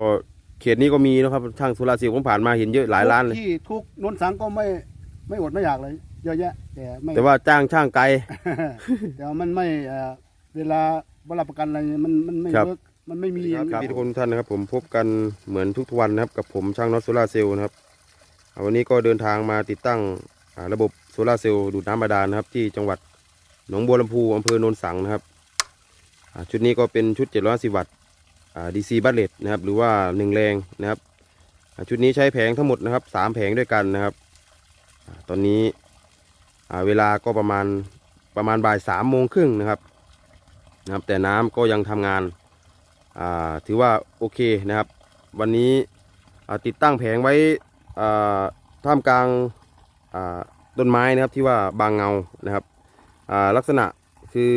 ก็เขตนี้ก็มีนะครับช่างโซลาร์เซลล์ผมผ่านมาเห็นเยอะหลายร้านเลย ที่ทุกนนสังก็ไม่ไม่อดไม่อยากเลยเยอะแยะแต่ไม่แต่ว่าจ้างช่างไกล แต่ว่ามันไม่เอ่อเวลาเวลาประกันอะไรมันมันไม่ครับ เวิร์กมันไม่มีครับทุกคนทุกท่านนะครับ ผมพบกันเหมือนทุกๆวันนะครับ กับผมช่างน็อตโซลาร์เซลล์นะครับอ่าวันนี้ก็เดินทางมาติดตั้งอ่าระบบโซลาร์เซลล์ดูดน้ำบาดาลนะครับ ที่จังหวัดหนองบัวลำพูอำเภอโนนสังนะครับอ่าชุดนี้ก็เป็นชุด710วัตต์ ดีซีบัตเลตนะครับหรือว่าหนึ่งแรงนะครับชุดนี้ใช้แผงทั้งหมดนะครับสามแผงด้วยกันนะครับอตอนนี้เวลาก็ประมาณประมาณบ่ายสามโมงครึ่งนะครับนะครับ แต่น้ำก็ยังทำงานถือว่าโอเคนะครับ วันนี้ติดตั้งแผงไว้ท่ามกลางต้นไม้นะครับที่ว่าบางเงานะครับลักษณะคือ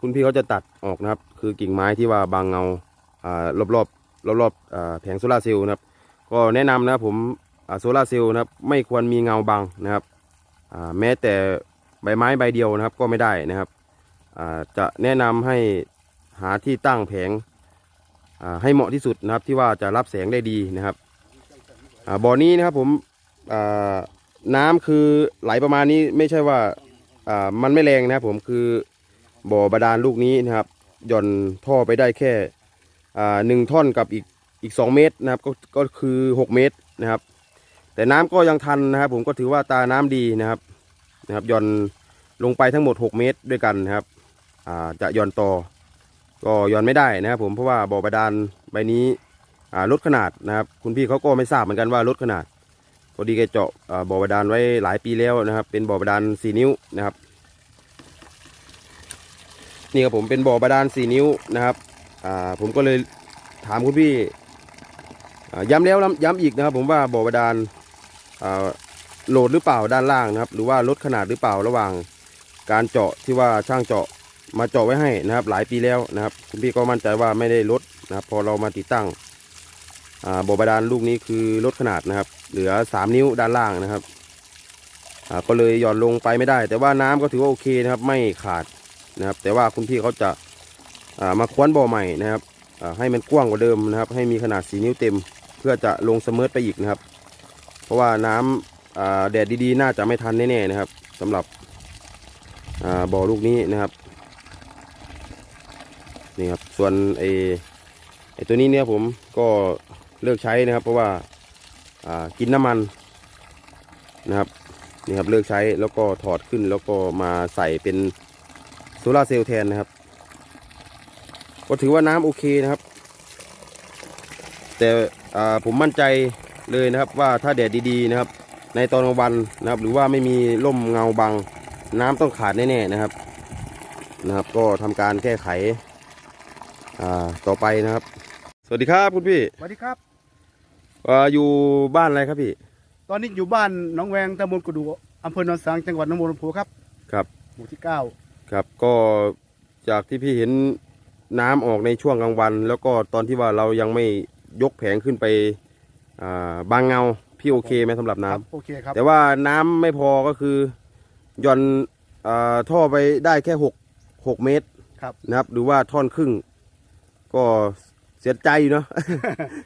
คุณพี่เขาจะตัดออกนะครับ คือกิ่งไม้ที่ว่าบางเงา รอบรอบรอบรอบๆแผงโซลาร์เซลล์นะครับ ก็แนะนำนะครับผมโซลาร์เซลล์นะครับไม่ควรมีเงาบังนะครับแม้แต่ใบไม้ใบเดียวนะครับก็ไม่ได้นะครับจะแนะนำให้หาที่ตั้งแผงให้เหมาะที่สุดนะครับที่ว่าจะรับแสงได้ดีนะครับบ่อนี้นะครับผมน้ำคือไหลประมาณนี้ไม่ใช่ว่ามันไม่แรงนะครับผมคือบ่อบาดาลลูกนี้นะครับ หย่อนท่อไปได้แค่ หนึ่งท่อนกับอีกอีกสองเมตรนะครับก็ก็คือหกเมตรนะครับ แต่น้ำก็ยังทันนะครับ ผมก็ถือว่าตาน้ำดีนะครับนะครับย่อนลงไปทั้งหมด 6 เมตรด้วยกันนะครับจะย่อนต่อก็ย้อนไม่ได้นะครับ ผมเพราะว่าบ่อบาดาลใบนี้ลดขนาดนะครับ คุณพี่เขาก็ไม่ทราบเหมือนกันว่าลดขนาดพอดีแกเจาะบ่อบาดาลไว้หลายปีแล้วนะครับ เป็นบ่อบาดาลสี่นิ้วนะครับ นี่ครับผมเป็นบ่อบาดาลสี่นิ้วนะครับ ผมก็เลยถามคุณพี่ย้ำแล้วย้ำอีกนะครับ ผมว่าบ่อบาดาลโหลดหรือเปล่าด้านล่างนะครับ หรือว่าลดขนาดหรือเปล่าระหว่างการเจาะที่ว่าช่างเจาะมาเจาะไว้ให้นะครับ หลายปีแล้วนะครับ คุณพี่ก็มั่นใจว่าไม่ได้ลดนะครับ พอเรามาติดตั้งบ่อบาดาลลูกนี้คือลดขนาดนะครับ เหลือ 3 นิ้วด้านล่างนะครับก็เลยหย่อนลงไปไม่ได้ แต่ว่าน้ำก็ถือว่าโอเคนะครับ ไม่ขาดนะครับ แต่ว่าคุณพี่เขาจะ มาคว้านบ่อใหม่นะครับให้มันกว้างกว่าเดิมนะครับ ให้มีขนาด4นิ้วเต็ม เพื่อจะลงเสมอไปอีกนะครับ เพราะว่าน้ำอ่าแดดดีๆ น่าจะไม่ทันแน่ๆนะครับสำหรับบ่อลูกนี้นะครับนี่ครับส่วนไอไอตัวนี้เนี่ยผมก็เลิกใช้นะครับ เพราะว่ากินน้ำมันนะครับนี่ครับเลิกใช้แล้วก็ถอดขึ้นแล้วก็มาใส่เป็นโซลาเซลล์แทนนะครับ ก็ถือว่าน้ำโอเคนะครับ แต่อ่าผมมั่นใจเลยนะครับว่าถ้าแดดดีๆนะครับ ในตอนกลางวันนะครับ หรือว่าไม่มีร่มเงาบัง น้ำต้องขาดแน่ๆนะครับนะครับ ก็ทำการแก้ไขอ่าต่อไปนะครับ สวัสดีครับคุณพี่สวัสดีครับอ่าอยู่บ้านอะไรครับพี่ ตอนนี้อยู่บ้านหนองแวงตำบลกุดูอำเภอโนนสังจังหวัดหนองบัวลำพูครับ ครับ หมู่ที่เก้าครับ ก็จากที่พี่เห็น น้ำออกในช่วงกลางวัน แล้วก็ตอนที่ว่าเรายังไม่ยกแผงขึ้นไปอ่าบางเงาพี่โอเคไหมสำหรับน้ำครับโอเคครับแต่ว่าน้ำไม่พอก็คือหย่อนอาท่อไปได้แค่หกหกเมตรครับนะครับหรือว่าท่อนครึ่ง ก็เสียใจอยู่เนาะ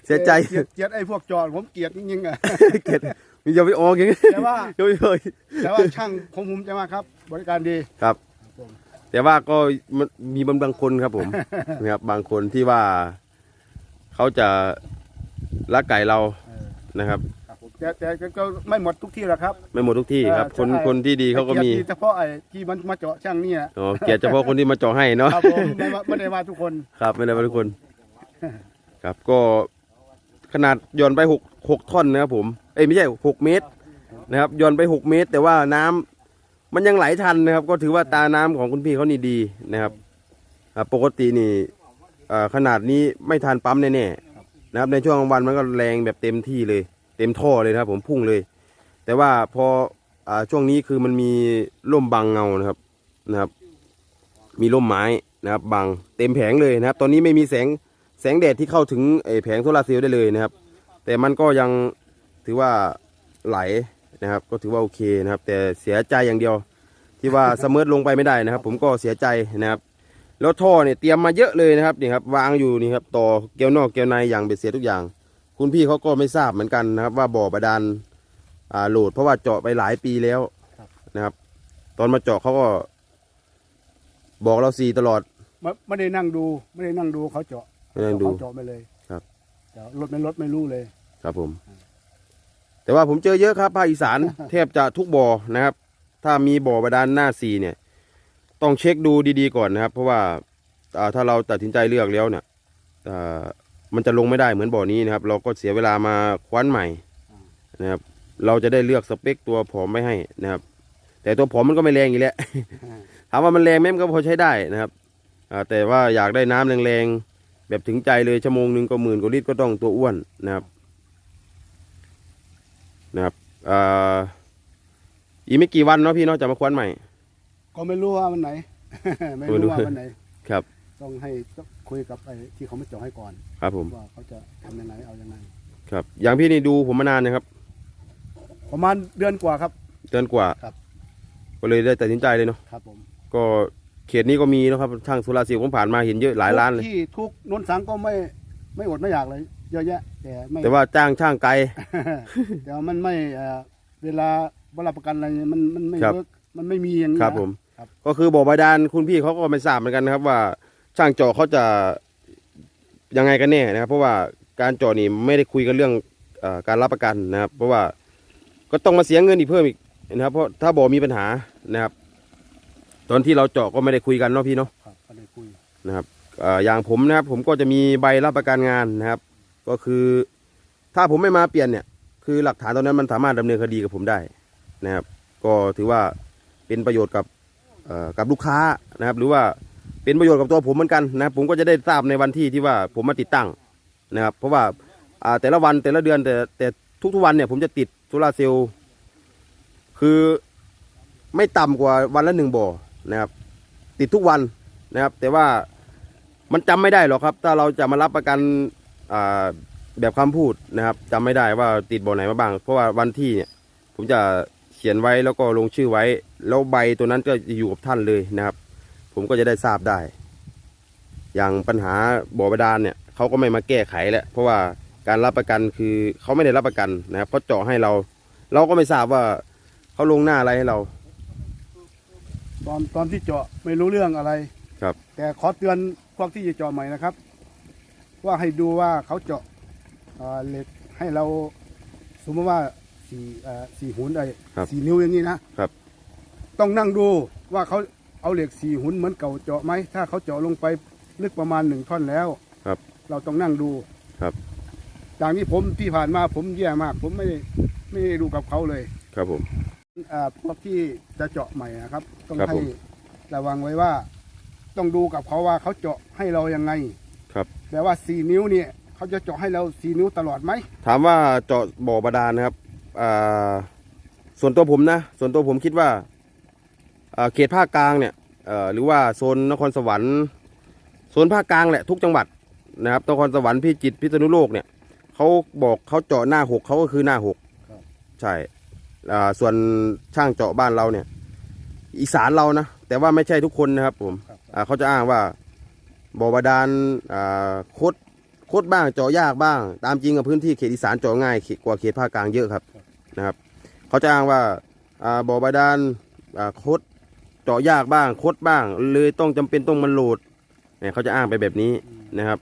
เสียใจเกลียดเกลียดไอ้พวกจอดผมเกลียดจริงๆอะเกลียดมีจะไปออกอย่างนี้แต่ว่ายังไม่เคยแต่ว่าช่างของผมจะมาครับ บริการดีครับผม แต่ว่าก็มันมีบางบางคนครับผม นะครับบางคนที่ว่าเขาจะรักไก่เราเออนะครับ ครับผมแต่แต่ก็ไม่หมดทุกที่หรอกครับ ไม่หมดทุกที่ครับเออคนใช่คนที่ดีเขาก็มีเลียดเฉพาะไอ้ที่มันมาเจาะช่างเนี่ยอ๋อเกลียดเฉพาะคนที่มาเจาะให้เนาะ ครับผมไม่ว่าไม่ได้ว่าทุกคน ครับไม่ได้ว่าทุกคน ครับก็ขนาดหย่อนไปหกหกท่อนนะครับผม เอ้ยไม่ใช่หกเมตรนะครับหย่อนไปหกเมตร แต่ว่าน้ำ มันยังไหลทันนะครับ ก็ถือว่าตาน้ำของคุณพี่เขานี่ดีนะครับปกตินี่ขนาดนี้ไม่ทันปั๊มแน่ๆนะครับ ในช่วงกลางวันมันก็แรงแบบเต็มที่เลย เต็มท่อเลยนะครับ ผมพุ่งเลย แต่ว่าพออช่วงนี้คือมันมีร่มบังเงานะครับนะครับ มีร่มไม้นะครับบังเต็มแผงเลยนะครับ ตอนนี้ไม่มีแสงแสงแดดที่เข้าถึงไอแผงโซลาร์เซลล์ได้เลยนะครับ แต่มันก็ยังถือว่าไหล นะครับ ก็ถือว่าโอเคนะครับ แต่เสียใจอย่างเดียว ที่ว่าเสมอลงไปไม่ได้นะครับ ผมก็เสียใจนะครับแล้วท่อเนี่ยเตรียมมาเยอะเลยนะครับนี่ครับวางอยู่นี่ครับต่อเกลียวนอกเกลียวในอย่างเบ็ดเสร็จทุกอย่าง คุณพี่เขาก็ไม่ทราบเหมือนกันนะครับ ว่าบ่อบาดาลอ่าโหลดเพราะว่าเจาะไปหลายปีแล้วนะครับ ตอนมาเจาะเขาก็ บอกเราซีตลอด ไม่ไม่ได้นั่งดูไม่ได้นั่งดูเขาเจาะไม่ได้ดู เขาเจาะไปเลยครับ แต่รถไม่รถไม่รู้เลย ครับผม แต่ว่าผมเจอเยอะครับภาคอีสานแทบจะทุกบ่อนะครับ ถ้ามีบ่อบาดาลหน้าซีเนี่ย ต้องเช็คดูดีๆก่อนนะครับ เพราะว่าถ้าเราตัดสินใจเลือกแล้วเนี่ยมันจะลงไม่ได้เหมือนบ่อนี้นะครับ เราก็เสียเวลามาคว้านใหม่นะครับ เราจะได้เลือกสเปคตัวผอมไม่ให้นะครับ แต่ตัวผอมมันก็ไม่แรงอีกแล้วถามว่ามันแรงไหมมันก็พอใช้ได้นะครับแต่ว่าอยากได้น้ำแรงๆแบบถึงใจเลยชั่วโมงหนึ่งก็หมื่นกว่าลิตรก็ต้องตัวอ้วนนะครับ นะครับอ่าอีกไม่กี่วันเนาะพี่เนาะจะมาคว้านใหม่ ก็ไม่รู้ว่าวันไหน ไม่ไม่รู้รู้ว่าวันไหน ครับ ต้องให้ต้องคุยกับไอ้ที่เขามาเจาะให้ก่อนครับผมว่าเขาจะทำยังไงเอายังไง ครับ อย่างพี่นี่ดูผมมานานนะครับ ประมาณเดือนกว่าครับ เดือนกว่าครับ ก็เลยได้ตัดสินใจเลยเนาะครับผมก็เขตนี้ก็มีนะครับช่างโซลาร์เซลล์ผมผ่านมาเห็นเยอะหลายล้านเลยที่ทุกนนสังก็ไม่ไม่อดไม่อยากเลย เยอะแยะ แต่ไม่แต่ว่าจ้างช่างไกล แต่ว่ามันไม่เอ่อเวลาบรับประกันอะไรเนี่ยมันมันไม่ครับ เวิร์กมันไม่มีอย่างนี้ครับนะ ผม ครับ ก็คือบ่อบาดาลคุณพี่เขาก็ไม่ทราบเหมือนกันนะครับ ว่าช่างเจาะเขาจะยังไงกันแน่นะครับ เพราะว่าการเจาะนี่ไม่ได้คุยกันเรื่องเออการรับประกันนะครับ เพราะว่าก็ต้องมาเสียเงินอีกเพิ่มอีกนะครับ เพราะถ้าบ่อมีปัญหานะครับ ตอนที่เราเจาะก็ไม่ได้คุยกันเนาะพี่เนาะ ครับก็ได้คุย นะครับเอ่ออย่างผมนะครับผมก็จะมีใบรับประกันงานนะครับ ก็คือ ถ้าผมไม่มาเปลี่ยนเนี่ย คือหลักฐานตอนนั้นมันสามารถดำเนินคดีกับผมได้นะครับ ก็ถือว่าเป็นประโยชน์กับกับลูกค้านะครับ หรือว่าเป็นประโยชน์กับตัวผมเหมือนกันนะครับ ผมก็จะได้ทราบในวันที่ที่ว่าผมมาติดตั้งนะครับ เพราะว่าแต่ละวันแต่ละเดือนแต่แต่ทุกๆวันเนี่ย ผมจะติดโซลาร์เซลล์คือไม่ต่ำกว่าวันละหนึ่งบ่อนะครับ ติดทุกวันนะครับ แต่ว่ามันจำไม่ได้หรอกครับ ถ้าเราจะมารับประกัน แบบคำพูดนะครับจำไม่ได้ว่าติดบ่อไหนมาบ้าง เพราะว่าวันที่เนี่ยผมจะเขียนไว้แล้วก็ลงชื่อไว้ แล้วใบตัวนั้นก็จะอยู่กับท่านเลยนะครับ ผมก็จะได้ทราบได้ อย่างปัญหาบ่อบาดาลเนี่ยเขาก็ไม่มาแก้ไขแล้วเพราะว่าการรับประกันคือเขาไม่ได้รับประกันนะครับเขาเจาะให้เรา เราก็ไม่ทราบว่าเขาลงหน้าอะไรให้เรา ตอนตอนที่เจาะไม่รู้เรื่องอะไรครับ แต่ขอเตือนพวกที่จะเจาะใหม่นะครับ ว่าให้ดูว่าเขาเจาะเอ่อเหล็กให้เราสมมติว่าสี่เอ่อสี่หุนไอ้ครับ สี่นิ้วอย่างนี้นะ ครับ ต้องนั่งดูว่าเขาเอาเหล็กสี่หุนเหมือนเก่าเจาะไหมถ้าเขาเจาะลงไปลึกประมาณหนึ่งท่อนแล้ว ครับ เราต้องนั่งดูครับ จากนี้ผมที่ผ่านมาผมแย่มาก ผมไม่ได้ไม่ได้ดูกับเขาเลยครับผม อ่าพวกที่จะเจาะใหม่นะครับ ต้องครับให้ผม ระวังไว้ว่า ต้องดูกับเขาว่าเขาเจาะให้เรายังไง ครับแปลว่าสี่นิ้วเนี่ยเขาจะเจาะให้เราสี่นิ้วตลอดไหมถามว่าเจาะบ่อบาดาลนะครับอ่าส่วนตัวผมนะ ส่วนตัวผมคิดว่าอ่าเขตภาคกลางเนี่ยเอ่อหรือว่าโซนนครสวรรค์โซนภาคกลางแหละทุกจังหวัดนะครับนครสวรรค์พิจิตรพิษณุโลกเนี่ยเขาบอกเขาเจาะหน้าหกเขาก็คือหน้าหกใช่อ่าส่วนช่างเจาะบ้านเราเนี่ย อีสานเรานะแต่ว่าไม่ใช่ทุกคนนะครับผมครับอ่าเขาจะอ้างว่า บ่อบาดาลอ่าคดคดบ้างเจาะยากบ้าง ตามจริงกับพื้นที่เขตอีสานเจาะง่ายเขตกว่าเขตภาคกลางเยอะครับนะครับ เขาจะอ้างว่าอ่าบ่อบาดาลอ่าคดเจาะยากบ้างคดบ้าง เลยต้องจำเป็นต้องมันโหลดเนี่ยเขาจะอ้างไปแบบนี้นะครับ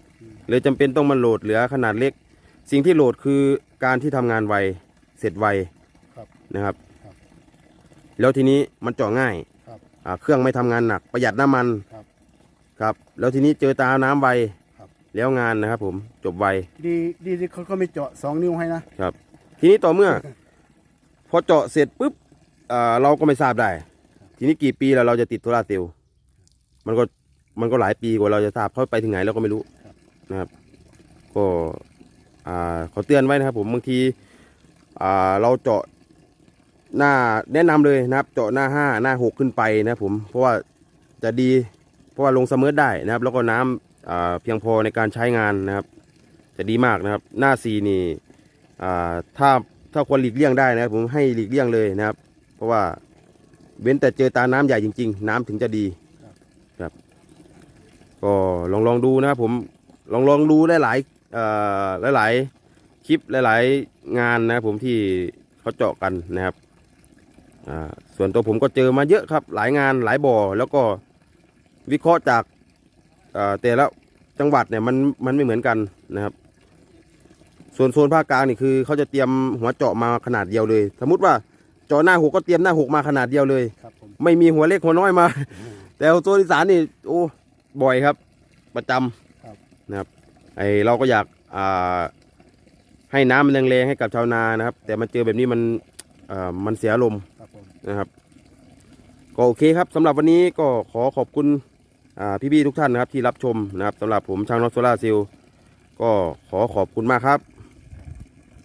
เลยจำเป็นต้องมันโหลดเหลือขนาดเล็ก สิ่งที่โหลดคือการที่ทำงานไวเสร็จไวครับนะครับครับ แล้วทีนี้มันเจาะง่ายครับอ่าเครื่องไม่ทำงานหนักประหยัดน้ำมัน ครับครับ แล้วทีนี้เจอตาน้ำไวครับ แล้วงานนะครับ ผมจบไวดีดีที่เขาก็ไม่เจาะสองนิ้วให้นะทีนี้ต่อเมื่อ พอเจาะเสร็จปุ๊บอ่าเราก็ไม่ทราบได้ ทีนี้กี่ปีแล้วเราจะติดโซลาร์เซลล์มันก็มันก็หลายปีกว่าเราจะทราบเขาไปถึงไหนเราก็ไม่รู้นะครับ ก็อ่าขอเตือนไว้นะครับ ผมบางทีอ่าเราเจาะหน้าแนะนำเลยนะครับ เจาะหน้าห้าหน้าหกขึ้นไปนะครับผมเพราะว่าจะดีเพ ราะว่าลงเสมอได้นะครับ แล้วก็น้ำอ่าเพียงพอในการใช้งานนะครับ จะดีมากนะครับ หน้าซีนี่อ่าถ้าถ้าควรหลีกเลี่ยงได้นะครับ ผมให้หลีกเลี่ยงเลยนะครับ เพราะว่าเว้นแต่เจอตาน้ำใหญ่จริง ๆ น้ำถึงจะดีก็ลองลองดูนะครับผมลองลองดูหลายๆเอ่อหลายคลิปหลายๆงานนะครับผมที่เขาเจาะกันนะครับอ่าส่วนตัวผมก็เจอมาเยอะครับ หลายงานหลายบ่อแล้วก็ วิเคราะห์จากเอ่อแต่ละจังหวัดเนี่ยมันมันไม่เหมือนกันนะครับ ส่วนโซนภาคกลางนี่คือเขาจะเตรียมหัวเจาะมาขนาดเดียวเลย สมมติว่าเจาะหน้าหกก็เตรียมหน้าหกมาขนาดเดียวเลยครับผมไม่มีหัวเล็กหัวน้อยมา แต่โซนอีสานนี่โอ้บ่อยครับ ประจำนะครับไอเราก็อยากอ่าให้น้ำมันแรงๆให้กับชาวนานะครับ แต่มาเจอแบบนี้มันเอ่อมันเสียลมณ์ครับผมนะครับ ก็โอเคครับสำหรับวันนี้ก็ขอขอบคุณอ่า พี่ๆทุกท่านนะครับที่รับชมนะครับสำหรับผมช่างนอตโซล่าซิลก็ขอขอบคุณมากครับ